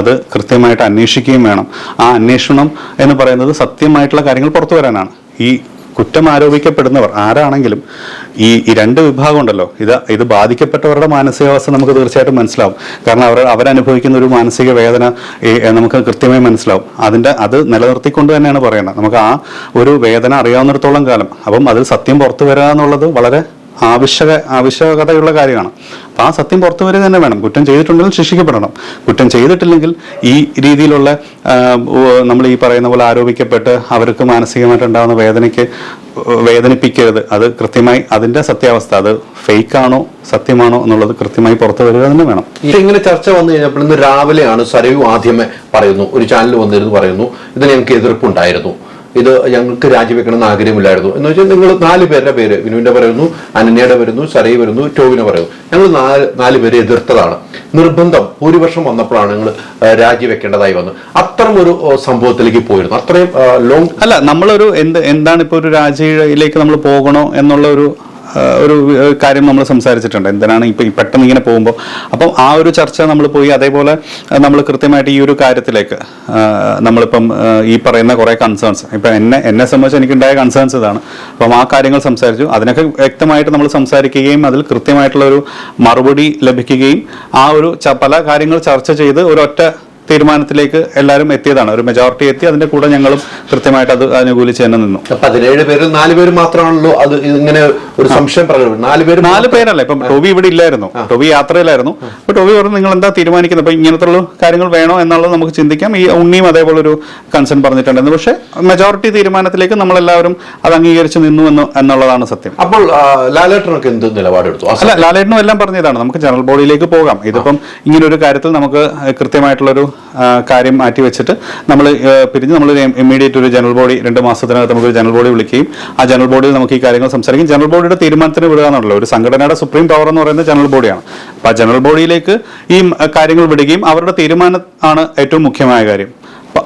അത് കൃത്യമായിട്ട് അന്വേഷിക്കുകയും വേണം. ആ അന്വേഷണം എന്ന് പറയുന്നത് സത്യമായിട്ടുള്ള കാര്യങ്ങൾ പുറത്തു വരാനാണ്. ഈ കുറ്റം ആരോപിക്കപ്പെടുന്നവർ ആരാണെങ്കിലും ഈ ഈ രണ്ട് വിഭാഗം ഉണ്ടല്ലോ. ഇത് ഇത് ബാധിക്കപ്പെട്ടവരുടെ മാനസികാവസ്ഥ നമുക്ക് തീർച്ചയായിട്ടും മനസ്സിലാവും. കാരണം അവർ അവരനുഭവിക്കുന്ന ഒരു മാനസിക വേദന നമുക്ക് കൃത്യമായി മനസ്സിലാവും. അതിന്റെ അത് നിലനിർത്തിക്കൊണ്ട് തന്നെയാണ് പറയുന്നത് നമുക്ക് ആ ഒരു വേദന അറിയാവുന്നിടത്തോളം കാലം. അപ്പം അതിൽ സത്യം പുറത്തു വരിക എന്നുള്ളത് വളരെ ആവശ്യക ആവശ്യകതയുള്ള കാര്യമാണ്. അപ്പോൾ ആ സത്യം പുറത്തു വരിക തന്നെ വേണം. കുറ്റം ചെയ്തിട്ടുണ്ടെങ്കിൽ ശിക്ഷിക്കപ്പെടണം. കുറ്റം ചെയ്തിട്ടില്ലെങ്കിൽ ഈ രീതിയിലുള്ള നമ്മൾ ഈ പറയുന്ന പോലെ ആരോപിക്കപ്പെട്ട് അവർക്ക് മാനസികമായിട്ട് ഉണ്ടാകുന്ന വേദനയ്ക്ക് വേദനിപ്പിക്കരുത്. അത് കൃത്യമായി അതിന്റെ സത്യാവസ്ഥ. അത് ഫേക്ക് ആണോ സത്യമാണോ എന്നുള്ളത് കൃത്യമായി പുറത്തു വരിക തന്നെ വേണം. ഇങ്ങനെ ചർച്ച വന്നു കഴിഞ്ഞപ്പോൾ രാവിലെയാണ് സരയു ആദ്യമേ പറയുന്നു. ഒരു ചാനൽ വന്നിരുന്നു പറയുന്നു. ഇതിന് ഞങ്ങൾക്ക് എതിർപ്പുണ്ടായിരുന്നു. ഇത് ഞങ്ങൾക്ക് രാജിവെക്കണമെന്ന് ആഗ്രഹമില്ലായിരുന്നു. എന്ന് വെച്ചാൽ നിങ്ങൾ നാല് പേരുടെ പേര് വിനുവിന്റെ പറയുന്നു അനന്യയുടെ വരുന്നു സരയു വരുന്നു ടോവിനെ പറയുന്നു. ഞങ്ങൾ നാല് നാല് പേരെ എതിർത്തതാണ്. നിർബന്ധം ഭൂരിപക്ഷം വന്നപ്പോഴാണ് ഞങ്ങൾ രാജിവെക്കേണ്ടതായി വന്നത്. അത്തരം ഒരു സംഭവത്തിലേക്ക് പോയിരുന്നു. അത്രയും ലോങ് അല്ല നമ്മളൊരു എന്ത് എന്താണ് ഇപ്പോൾ ഒരു രാജിയിലേക്ക് നമ്മൾ പോകണോ എന്നുള്ള ഒരു ഒരു കാര്യം നമ്മൾ സംസാരിച്ചിട്ടുണ്ട്. എന്തിനാണ് ഇപ്പം പെട്ടെന്ന് ഇങ്ങനെ പോകുമ്പോൾ അപ്പം ആ ഒരു ചർച്ച നമ്മൾ പോയി അതേപോലെ നമ്മൾ കൃത്യമായിട്ട് ഈ ഒരു കാര്യത്തിലേക്ക് നമ്മളിപ്പം ഈ പറയുന്ന കുറേ കൺസേൺസ് ഇപ്പം എന്നെ എന്നെ സംബന്ധിച്ച് എനിക്കുണ്ടായ കൺസേൺസ് ഇതാണ്. അപ്പം ആ കാര്യങ്ങൾ സംസാരിച്ചു. അതിനൊക്കെ വ്യക്തമായിട്ട് നമ്മൾ സംസാരിക്കുകയും അതിൽ കൃത്യമായിട്ടുള്ള ഒരു മറുപടി ലഭിക്കുകയും ആ ഒരു പല കാര്യങ്ങൾ ചർച്ച ചെയ്ത് ഒരൊറ്റ തീരുമാനത്തിലേക്ക് എല്ലാവരും എത്തിയതാണ്. ഒരു മെജോറിറ്റി എത്തി അതിന്റെ കൂടെ ഞങ്ങളും കൃത്യമായിട്ട് അത് അനുകൂലിച്ച് തന്നെ നിന്നു. പതിനേഴ് പേര് നാല് പേര് മാത്രമാണല്ലോ അത് ഇങ്ങനെ ഒരു സംശയം പ്രകടനം. നാല് പേര് നാല് പേരല്ല ഇപ്പം ടോബി ഇവിടെ ഇല്ലായിരുന്നു. ടോബി യാത്രയിലായിരുന്നു. അപ്പൊ ടോബി പറഞ്ഞു നിങ്ങൾ എന്താ തീരുമാനിക്കുന്നത്? അപ്പൊ ഇങ്ങനത്തെ കാര്യങ്ങൾ വേണോ എന്നുള്ളത് നമുക്ക് ചിന്തിക്കാം. ഈ ഉണ്ണിയും അതേപോലെ ഒരു കൺസേൺ പറഞ്ഞിട്ടുണ്ടായിരുന്നു. പക്ഷേ മെജോറിറ്റി തീരുമാനത്തിലേക്ക് നമ്മളെല്ലാവരും അത് അംഗീകരിച്ച് നിന്നു എന്ന് എന്നുള്ളതാണ് സത്യം. അപ്പോൾ ലാലേട്ടനൊക്കെ എന്ത് നിലപാടെടുത്തു? അല്ല ലാലേട്ടനും എല്ലാം പറഞ്ഞതാണ്. നമുക്ക് ജനറൽ ബോഡിയിലേക്ക് പോകാം. ഇതിപ്പം ഇങ്ങനെ ഒരു കാര്യത്തിൽ നമുക്ക് കൃത്യമായിട്ടുള്ളൊരു കാര്യം മാറ്റി വെച്ചിട്ട് നമ്മൾ പിരിഞ്ഞ് നമ്മൾ ഇമ്മീഡിയറ്റ് ഒരു ജനറൽ ബോഡി രണ്ട് മാസത്തിനകത്ത് നമുക്ക് ജനറൽ ബോഡി വിളിക്കുകയും ആ ജനറൽ ബോഡിയിൽ നമുക്ക് ഈ കാര്യങ്ങൾ സംസാരിക്കും. ജനറൽ ബോഡിയുടെ തീരുമാനത്തിന് വിടുക എന്നുള്ളത് ഒരു സംഘടനയുടെ സുപ്രീം പവർ എന്ന് പറയുന്നത് ജനറൽ ബോഡിയാണ്. അപ്പോൾ ആ ജനറൽ ബോഡിയിലേക്ക് ഈ കാര്യങ്ങൾ വിടുകയും അവരുടെ തീരുമാനം ആണ് ഏറ്റവും മുഖ്യമായ കാര്യം.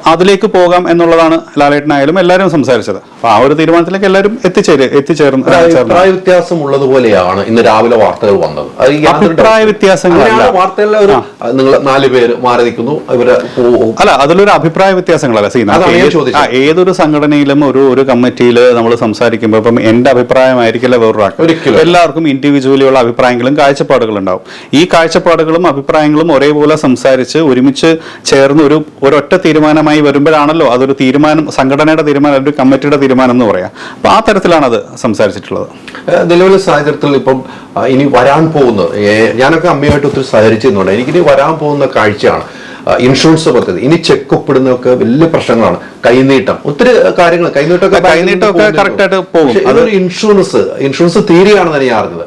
അതിലേക്ക് പോകാം എന്നുള്ളതാണ് ലാലേട്ടനായാലും എല്ലാവരും സംസാരിച്ചത്. അപ്പൊ ആ ഒരു തീരുമാനത്തിലേക്ക് എല്ലാവരും എത്തിച്ചേര് എത്തിച്ചേർന്ന് അഭിപ്രായ വ്യത്യാസം ഉള്ളത് പോലെയാണ് ഇന്ന് രാവിലെ വാർത്തകൾ വന്നത്. അഭിപ്രായ വ്യത്യാസങ്ങൾ വ്യത്യാസങ്ങളല്ല. അങ്ങനെയാണ് വാർത്തകളിലെ ഒരു നിങ്ങൾ നാല് പേര് മാറി നിൽക്കുന്നു. ഇവർ അല്ല അതിലൊരു അഭിപ്രായ വ്യത്യാസങ്ങളല്ല സി നമുക്ക് അതാണ് ഞാൻ ഏത്- ചോദിച്ചത്. ആ, ഏതൊരു സംഘടനയിലും ഒരു ഒരു കമ്മിറ്റിയിൽ നമ്മൾ സംസാരിക്കുമ്പോൾ ഇപ്പം എന്റെ അഭിപ്രായമായിരിക്കില്ല വേറൊരാൾക്ക്. എല്ലാവർക്കും ഇൻഡിവിജ്വലി ഉള്ള അഭിപ്രായങ്ങളും കാഴ്ചപ്പാടുകളും ഉണ്ടാവും ഈ കാഴ്ചപ്പാടുകളും അഭിപ്രായങ്ങളും ഒരേപോലെ സംസാരിച്ച് ഒരുമിച്ച് ചേർന്ന് ഒരു ഒരൊറ്റ തീരുമാനമായി വരുമ്പോഴാണല്ലോ അതൊരു തീരുമാനം സംഘടനയുടെ തീരുമാനം ഒരു കമ്മിറ്റിയുടെ തീരുമാനം എന്ന് പറയാം. അപ്പൊ ആ തരത്തിലാണ് അത് സംസാരിച്ചിട്ടുള്ളത് നിലവിലെ സാഹചര്യത്തിൽ ഇപ്പം ഇനി വരാൻ പോകുന്നത് ഞാനൊക്കെ അമ്മയുമായിട്ട് ഒത്തിരി സഹകരിച്ചിരുന്നുണ്ട് എനിക്കിനി വരാൻ പോകുന്ന കാഴ്ചയാണ് ഇൻഷുറൻസ് പദ്ധതി. ഇനി ചെക്ക് ഒപ്പിടുന്നതൊക്കെ വലിയ പ്രശ്നങ്ങളാണ്. കൈനീട്ടം. ഒത്തിരി കാര്യങ്ങൾ കൈനീട്ടമൊക്കെ കൈനീട്ടമൊക്കെ പോകും. അതൊരു ഇൻഷുറൻസ് ഇൻഷുറൻസ് തീരുകയാണെന്ന് ഞാൻ അറിഞ്ഞത്.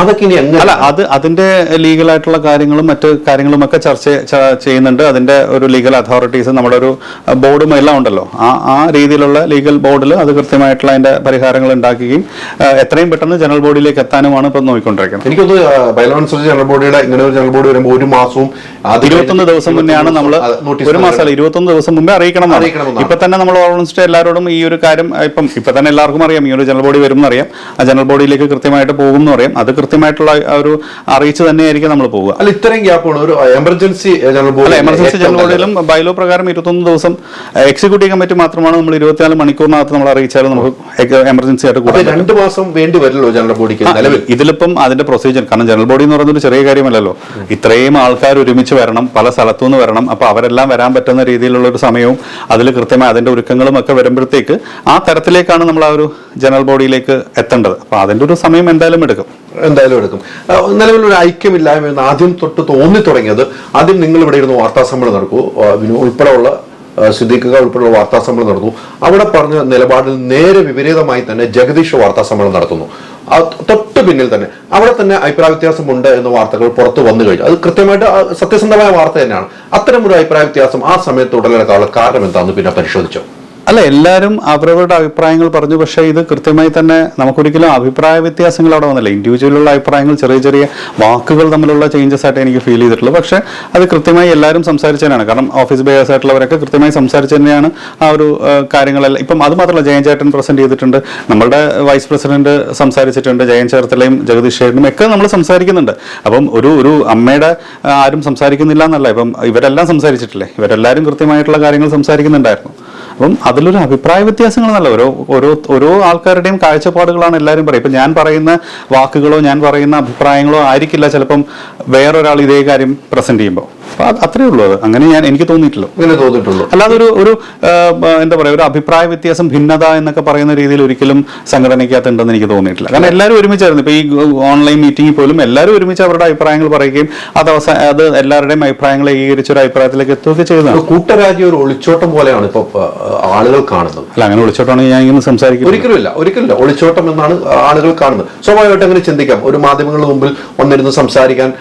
അതൊക്കെ ഇനി അല്ല അത് അതിന്റെ ലീഗൽ ആയിട്ടുള്ള കാര്യങ്ങളും മറ്റ് കാര്യങ്ങളും ഒക്കെ ചർച്ച ചെയ്യുന്നുണ്ട്. അതിന്റെ ഒരു ലീഗൽ അതോറിറ്റീസ് നമ്മുടെ ഒരു ബോർഡും എല്ലാം ഉണ്ടല്ലോ. ആ ആ രീതിയിലുള്ള ലീഗൽ ബോർഡിൽ അത് കൃത്യമായിട്ടുള്ള അതിന്റെ പരിഹാരങ്ങൾ ഉണ്ടാക്കുകയും എത്രയും പെട്ടെന്ന് ജനറൽ ബോഡിയിലേക്ക് എത്താനുമാണ് ഇപ്പം നോക്കിക്കൊണ്ടിരിക്കുന്നത്. എനിക്കൊന്ന് അനുസരിച്ച് ജനറൽ ബോഡിയുടെ ഇങ്ങനെ ഒരു ജനറൽ ബോഡി വരുമ്പോൾ ഒരു മാസവും ഇരുപത്തൊന്ന് ദിവസം മുന്നെയാണ് നമ്മൾ ഒരു മാസമല്ല ഇരുപത്തൊന്ന് ദിവസം മുമ്പേ അറിയിക്കണം. ഇപ്പൊ തന്നെ നമ്മൾ ഓൾമോസ്റ്റ് എല്ലാവരോടും ഈ ഒരു കാര്യം ഇപ്പം ഇപ്പൊ തന്നെ എല്ലാവർക്കും അറിയാം. ഈ ഒരു ജനറൽ ബോഡി വരും എന്നറിയാം ആ ജനറൽ ബോഡിയിലേക്ക് കൃത്യമായിട്ട് പോകും എന്ന് അറിയാം അത് കൃത്യമായിട്ടുള്ള ഒരു അറിയിച്ച് തന്നെയായിരിക്കും നമ്മൾ പോവുക. അല്ല ഇത്രയും ഗ്യാപ്പ് ഒരു എമർജൻസി അല്ല എമർജൻസി ജനറൽ ബോഡിയിലും ബൈലോ പ്രകാരം ഇരുപത്തൊന്ന് ദിവസം എക്സിക്യൂട്ടീവ് കമ്മിറ്റി മാത്രമാണ് നമ്മൾ ഇരുപത്തിനാല് മണിക്കൂറിനകത്ത് നമ്മൾ അറിയിച്ചാലും നമുക്ക് എമർജൻസി ആയിട്ട് കൂടാൻ രണ്ട് മാസം വേണ്ടി വരില്ലോ ജനറൽ ബോഡിക്ക് നിലവിൽ. ഇതിലിപ്പം അതിന്റെ പ്രൊസീജിയർ കാരണം ജനറൽ ബോഡി എന്ന് പറയുന്നത് ഒരു ചെറിയ കാര്യമല്ലല്ലോ. ഇത്രയും ആൾക്കാർ ഒരുമിച്ച് വരണം പല സ്ഥലത്തു നിന്ന് വരണം അപ്പൊ അവരെല്ലാം വരാൻ പറ്റുന്ന രീതിയിലുള്ള ഒരു സമയവും അതിൽ കൃത്യമായി അതിന്റെ ഒരുക്കങ്ങളും ഒക്കെ വരുമ്പോഴത്തേക്ക് ആ തരത്തിലേക്കാണ് നമ്മൾ ആ ഒരു ജനറൽ ബോഡിയിലേക്ക് എത്തേണ്ടത്. അപ്പൊ അതിന്റെ ഒരു സമയം എന്തായാലും എടുക്കും. എന്തായാലും എടുക്കും. നിലവിലൊരു ഐക്യമില്ലായ്മ എന്ന് ആദ്യം തൊട്ട് തോന്നി തുടങ്ങിയത് ആദ്യം നിങ്ങൾ ഇവിടെ ഇരുന്ന് വാർത്താ സമ്മേളനം നടക്കൂ ഉൾപ്പെടെയുള്ള സിദ്ദീഖുക ഉൾപ്പെടെയുള്ള വാർത്താ സമ്മേളനം നടന്നു. അവിടെ പറഞ്ഞ നിലപാടിൽ നേരെ വിപരീതമായി തന്നെ ജഗദീഷ് വാർത്താ സമ്മേളനം നടത്തുന്നു തൊട്ട് പിന്നിൽ തന്നെ അവിടെ തന്നെ അഭിപ്രായ വ്യത്യാസമുണ്ട് എന്ന വാർത്തകൾ പുറത്തു വന്നു കഴിഞ്ഞു. അത് കൃത്യമായിട്ട് സത്യസന്ധമായ വാർത്ത തന്നെയാണ്. അത്തരം ഒരു അഭിപ്രായ വ്യത്യാസം ആ സമയത്ത് ഉടലെടുക്കാനുള്ള കാരണം എന്താണെന്ന് പിന്നെ പരിശോധിച്ചോ? അല്ല എല്ലാവരും അവരവരുടെ അഭിപ്രായങ്ങൾ പറഞ്ഞു. പക്ഷേ ഇത് കൃത്യമായി തന്നെ നമുക്കൊരിക്കലും അഭിപ്രായ വ്യത്യാസങ്ങൾ അവിടെ വന്നില്ല. ഇൻഡിവിജ്വലുള്ള അഭിപ്രായങ്ങൾ ചെറിയ ചെറിയ വാക്കുകൾ തമ്മിലുള്ള ചേഞ്ചസ് ആയിട്ട് എനിക്ക് ഫീൽ ചെയ്തിട്ടുള്ളൂ പക്ഷേ അത് കൃത്യമായി എല്ലാവരും സംസാരിച്ചതിനാണ്. കാരണം ഓഫീസ് ബേസ് ആയിട്ടുള്ളവരൊക്കെ കൃത്യമായി സംസാരിച്ചു തന്നെയാണ് ആ ഒരു കാര്യങ്ങളെല്ലാം. ഇപ്പം അത് മാത്രമല്ല ജയൻ ചേട്ടൻ പ്രസന്റ് ചെയ്തിട്ടുണ്ട്. നമ്മളുടെ വൈസ് പ്രസിഡന്റ് സംസാരിച്ചിട്ടുണ്ട്. ജയൻ ചേർത്തലയും ജഗദീഷ് ചേട്ടനും ഒക്കെ നമ്മൾ സംസാരിക്കുന്നുണ്ട്. അപ്പം ഒരു ഒരു അമ്മയുടെ ആരും സംസാരിക്കുന്നില്ല എന്നല്ല. ഇപ്പം ഇവരെല്ലാം സംസാരിച്ചിട്ടില്ലേ? ഇവരെല്ലാവരും കൃത്യമായിട്ടുള്ള കാര്യങ്ങൾ സംസാരിക്കുന്നുണ്ടായിരുന്നു. അപ്പം അതിലൊരു അഭിപ്രായ വ്യത്യാസങ്ങളെന്നല്ല ഓരോ ഓരോ ഓരോ ആൾക്കാരുടെയും കാഴ്ചപ്പാടുകളാണ് എല്ലാവരും പറയും ഇപ്പം ഞാൻ പറയുന്ന വാക്കുകളോ ഞാൻ പറയുന്ന അഭിപ്രായങ്ങളോ ആയിരിക്കില്ല ചിലപ്പം വേറൊരാൾ ഇതേ കാര്യം പ്രസന്റ് ചെയ്യുമ്പോൾ. അപ്പോൾ അത്രേ ഉള്ളൂ അത്. അങ്ങനെ ഞാൻ എനിക്ക് തോന്നിയിട്ടുള്ളൂ. അങ്ങനെ തോന്നിയിട്ടുള്ളൂ. അല്ലാതെ ഒരു ഒരു എന്താ പറയുക ഒരു അഭിപ്രായ വ്യത്യാസം ഭിന്നത എന്നൊക്കെ പറയുന്ന രീതിയിൽ ഒരിക്കലും സംഘടനയ്ക്കകത്തുണ്ടെന്ന് എനിക്ക് തോന്നിയിട്ടില്ല. കാരണം എല്ലാവരും ഒരുമിച്ചായിരുന്നു. ഇപ്പോൾ ഈ ഓൺലൈൻ മീറ്റിംഗിൽ പോലും എല്ലാവരും ഒരുമിച്ച് അവരുടെ അഭിപ്രായങ്ങൾ പറയുകയും അത് അവസാന അത് എല്ലാവരുടെയും അഭിപ്രായങ്ങൾ ഏകീകരിച്ച ഒരു അഭിപ്രായത്തിലേക്ക് എത്തുകയൊക്കെ ചെയ്തതാണ്. കൂട്ടരാജ്യ ഒരു ഒളിച്ചോട്ടം പോലെയാണ് ഇപ്പൊ ആളുകൾ കാണുന്നത്. അല്ല അങ്ങനെ വിളിച്ചോട്ടാണെങ്കിൽ ഞാൻ ഇങ്ങനെ സംസാരിക്കും ഒരിക്കലുമില്ല ഒരിക്കലില്ല ഒളിച്ചോട്ടം എന്നാണ് ആളുകൾ കാണുന്നത്. സ്വാഭാവികമായിട്ട് അങ്ങനെ ചിന്തിക്കാം. ഒരു മാധ്യമങ്ങളുടെ മുമ്പിൽ ഒന്നിരുന്ന് സംസാരിക്കാൻ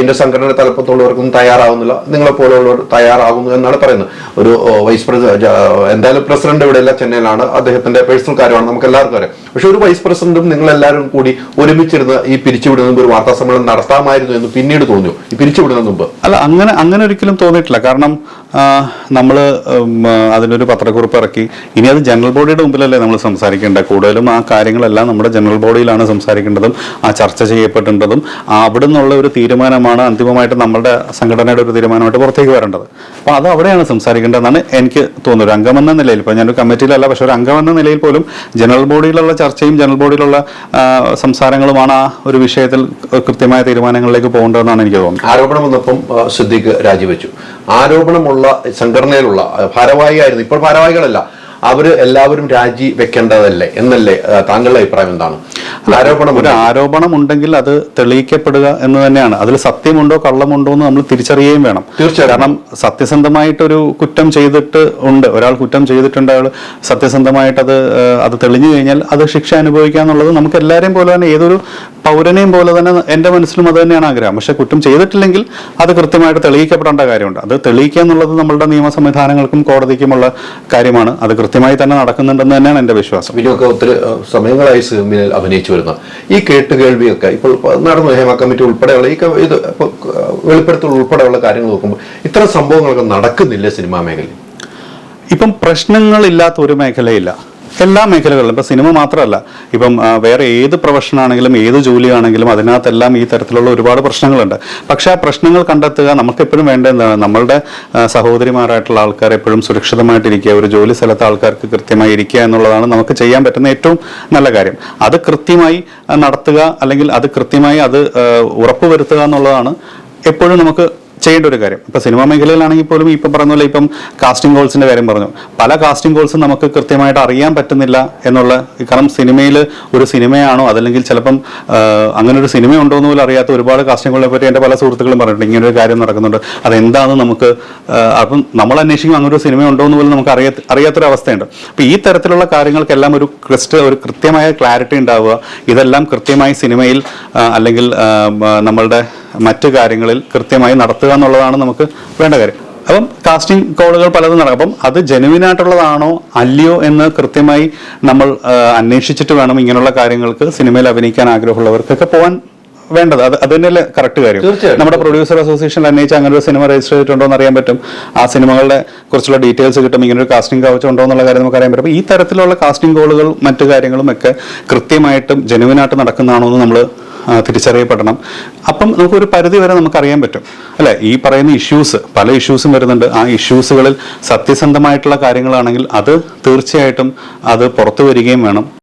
എന്റെ സംഘടന തലപ്പത്തുള്ളവർക്കൊന്നും തയ്യാറാവുന്നില്ല. നിങ്ങളെ പോലെയുള്ളവർ തയ്യാറാകുന്നു എന്നാണ് പറയുന്നത്. ഒരു വൈസ് പ്രസിഡന്റ് എന്തായാലും പ്രസിഡന്റ് ഇവിടെയല്ല ചെന്നൈയിലാണ്. അദ്ദേഹത്തിന്റെ പേഴ്സണൽ കാര്യമാണ് നമുക്ക് എല്ലാവർക്കും അറിയാം. പക്ഷെ ഒരു വൈസ് പ്രസിഡന്റും നിങ്ങൾ എല്ലാവരും കൂടി ഒരുമിച്ചിരുന്ന് ഈ പിരിച്ചുവിടുന്ന മുമ്പ് ഒരു വാർത്താ സമ്മേളനം നടത്താമായിരുന്നു എന്ന് പിന്നീട് തോന്നിയോ? ഈ പിരിച്ചുവിടുന്ന മുമ്പ്? അല്ല അങ്ങനെ അങ്ങനെ ഒരിക്കലും തോന്നിയിട്ടില്ല. കാരണം നമ്മൾ അതിനൊരു പത്രക്കുറിപ്പ് ഇറക്കി. ഇനി അത് ജനറൽ ബോഡിയുടെ മുമ്പിലല്ലേ നമ്മൾ സംസാരിക്കേണ്ടത്. കൂടുതലും ആ കാര്യങ്ങളെല്ലാം നമ്മുടെ ജനറൽ ബോഡിയിലാണ് സംസാരിക്കേണ്ടതും ആ ചർച്ച ചെയ്യപ്പെടേണ്ടതും അവിടെ നിന്നുള്ള ഒരു തീരുമാനമാണ് അന്തിമമായിട്ട് നമ്മുടെ സംഘടനയുടെ ഒരു തീരുമാനമായിട്ട് പുറത്തേക്ക് വരേണ്ടത്. അപ്പോൾ അത് അവിടെയാണ് സംസാരിക്കേണ്ടതെന്നാണ് എനിക്ക് തോന്നുന്നത്. ഒരു അംഗമെന്ന നിലയിൽ ഇപ്പോൾ ഞാനൊരു കമ്മിറ്റിയിലല്ല പക്ഷെ ഒരു അംഗമെന്ന നിലയിൽ പോലും ജനറൽ ബോഡിയിലുള്ള ചർച്ചയും ജനറൽ ബോഡിയിലുള്ള സംസാരങ്ങളുമാണ് ആ ഒരു വിഷയത്തിൽ കൃത്യമായ തീരുമാനങ്ങളിലേക്ക് പോകേണ്ടതെന്നാണ് എനിക്ക് തോന്നുന്നത്. ആരോപണം വന്നപ്പം സിദ്ദീഖ് രാജിവെച്ചു. ആരോപണമുള്ള സംഘടനയിലുള്ള ഭാരവാഹിയായിരുന്നു. ഇപ്പോൾ ഭാരവാഹികളല്ല. അവർ എല്ലാവരും രാജി വെക്കേണ്ടതല്ലേ എന്നല്ലേ താങ്കളുടെ അഭിപ്രായം എന്താണ്? ആരോപണം ഒരു ആരോപണം ഉണ്ടെങ്കിൽ അത് തെളിയിക്കപ്പെടുക എന്ന് തന്നെയാണ്. അതിൽ സത്യമുണ്ടോ കള്ളമുണ്ടോ എന്ന് നമ്മൾ തിരിച്ചറിയുകയും വേണം. തീർച്ചയായും. കാരണം സത്യസന്ധമായിട്ടൊരു കുറ്റം ചെയ്തിട്ട് ഉണ്ട്. ഒരാൾ കുറ്റം ചെയ്തിട്ടുണ്ട് അയാൾ സത്യസന്ധമായിട്ട് അത് അത് തെളിഞ്ഞു കഴിഞ്ഞാൽ അത് ശിക്ഷ അനുഭവിക്കുക എന്നുള്ളത് നമുക്ക് എല്ലാവരെയും പോലെ തന്നെ ഏതൊരു പൗരനെയും പോലെ തന്നെ എന്റെ മനസ്സിലും അത് തന്നെയാണ് ആഗ്രഹം. പക്ഷെ കുറ്റം ചെയ്തിട്ടില്ലെങ്കിൽ അത് കൃത്യമായിട്ട് തെളിയിക്കപ്പെടേണ്ട കാര്യമുണ്ട്. അത് തെളിയിക്കുക എന്നുള്ളത് നമ്മളുടെ നിയമ സംവിധാനങ്ങൾക്കും കോടതിക്കുമുള്ള കാര്യമാണ്. അത് കൃത്യമായി തന്നെ നടക്കുന്നുണ്ടെന്ന് തന്നെയാണ് എന്റെ വിശ്വാസം. ഇതിനൊക്കെ ഒത്തിരി സമയങ്ങളായി സിനിമയിൽ അഭിനയിച്ചു വരുന്ന ഈ കേട്ടുകേൾവിയൊക്കെ ഇപ്പോൾ നടന്നു ഹേമ കമ്മിറ്റി ഉൾപ്പെടെയുള്ള ഈ ഇത് വെളിപ്പെടുത്തൽ ഉൾപ്പെടെയുള്ള കാര്യങ്ങൾ നോക്കുമ്പോൾ ഇത്തരം സംഭവങ്ങളൊക്കെ നടക്കുന്നില്ല സിനിമാ മേഖലയിൽ? ഇപ്പം പ്രശ്നങ്ങളില്ലാത്ത ഒരു മേഖലയില്ല. എല്ലാ മേഖലകളിലും ഇപ്പം സിനിമ മാത്രമല്ല ഇപ്പം വേറെ ഏത് പ്രൊഫഷൻ ആണെങ്കിലും ഏത് ജോലിയാണെങ്കിലും അതിനകത്തെല്ലാം ഈ തരത്തിലുള്ള ഒരുപാട് പ്രശ്നങ്ങളുണ്ട്. പക്ഷേ ആ പ്രശ്നങ്ങൾ കണ്ടെത്തുക നമുക്കെപ്പോഴും വേണ്ട എന്താണ്? നമ്മളുടെ സഹോദരിമാരായിട്ടുള്ള ആൾക്കാർ എപ്പോഴും സുരക്ഷിതമായിട്ടിരിക്കുക ഒരു ജോലി സ്ഥലത്ത് ആൾക്കാർക്ക് കൃത്യമായി ഇരിക്കുക എന്നുള്ളതാണ് നമുക്ക് ചെയ്യാൻ പറ്റുന്ന ഏറ്റവും നല്ല കാര്യം. അത് കൃത്യമായി നടത്തുക അല്ലെങ്കിൽ അത് കൃത്യമായി അത് ഉറപ്പുവരുത്തുക എന്നുള്ളതാണ് എപ്പോഴും നമുക്ക് ചെയ്യേണ്ട ഒരു കാര്യം. ഇപ്പൊ സിനിമാ മേഖലയിലാണെങ്കിൽ പോലും ഇപ്പം പറഞ്ഞ പോലെ ഇപ്പം കാസ്റ്റിംഗ് കോൾസിന്റെ കാര്യം പറഞ്ഞു. പല കാസ്റ്റിംഗ് കോൾസും നമുക്ക് കൃത്യമായിട്ട് അറിയാൻ പറ്റുന്നില്ല എന്നുള്ള കാരണം സിനിമയിൽ ഒരു സിനിമയാണോ അതല്ലെങ്കിൽ ചിലപ്പം അങ്ങനെ ഒരു സിനിമ ഉണ്ടോ എന്ന് പോലും അറിയാത്ത ഒരുപാട് കാസ്റ്റിംഗ് കോളിനെ പറ്റി എന്റെ പല സുഹൃത്തുക്കളും പറഞ്ഞിട്ടുണ്ട്. ഇങ്ങനെ ഒരു കാര്യം നടക്കുന്നുണ്ട്. അതെന്താണെന്ന് നമുക്ക് അപ്പം നമ്മൾ അന്വേഷിക്കും അങ്ങനെ ഒരു സിനിമ ഉണ്ടോ എന്ന് പോലും നമുക്ക് അറിയാത്ത അറിയാത്തൊരവസ്ഥയുണ്ട് അപ്പൊ ഈ തരത്തിലുള്ള കാര്യങ്ങൾക്കെല്ലാം ഒരു ക്രിസ്റ്റ് ഒരു കൃത്യമായ ക്ലാരിറ്റി ഉണ്ടാവുക ഇതെല്ലാം കൃത്യമായി സിനിമയിൽ അല്ലെങ്കിൽ നമ്മളുടെ മറ്റു കാര്യങ്ങളിൽ കൃത്യമായി നടത്തുക എന്നുള്ളതാണ് നമുക്ക് വേണ്ട കാര്യം. അപ്പം കാസ്റ്റിംഗ് കോളുകൾ പലതും നടക്കും. അപ്പം അത് ജെനുവിൻ ആയിട്ടുള്ളതാണോ അല്ലയോ എന്ന് കൃത്യമായി നമ്മൾ അന്വേഷിച്ചിട്ട് വേണം ഇങ്ങനെയുള്ള കാര്യങ്ങൾക്ക് സിനിമയിൽ അഭിനയിക്കാൻ ആഗ്രഹമുള്ളവർക്കൊക്കെ പോകാൻ വേണ്ടത്. അത് അത് തന്നെയല്ലേ കറക്റ്റ് കാര്യം. നമ്മുടെ പ്രൊഡ്യൂസർ അസോസിയേഷനിൽ അന്വേഷിച്ച് അങ്ങനെ ഒരു സിനിമ രജിസ്റ്റർ ചെയ്തിട്ടുണ്ടോ എന്ന് അറിയാൻ പറ്റും. ആ സിനിമകളുടെ കുറിച്ചുള്ള ഡീറ്റെയിൽസ് കിട്ടും ഇങ്ങനെ ഒരു കാസ്റ്റിംഗ് കവച്ചുണ്ടോ എന്നുള്ള കാര്യം നമുക്ക് അറിയാൻ പറ്റും. ഈ തരത്തിലുള്ള കാസ്റ്റിംഗ് കോളുകൾ മറ്റു കാര്യങ്ങളും ഒക്കെ കൃത്യമായിട്ടും ജെനുവിനായിട്ട് നടക്കുന്നതാണോ എന്ന് നമ്മൾ തിരിച്ചറിയപ്പെടണം. അപ്പം നമുക്കൊരു പരിധി വരെ നമുക്കറിയാൻ പറ്റും. അല്ലേ? ഈ പറയുന്ന ഇഷ്യൂസ് പല ഇഷ്യൂസും വരുന്നുണ്ട്. ആ ഇഷ്യൂസുകളിൽ സത്യസന്ധമായിട്ടുള്ള കാര്യങ്ങളാണെങ്കിൽ അത് തീർച്ചയായിട്ടും അത് പുറത്തു വരികയും വേണം.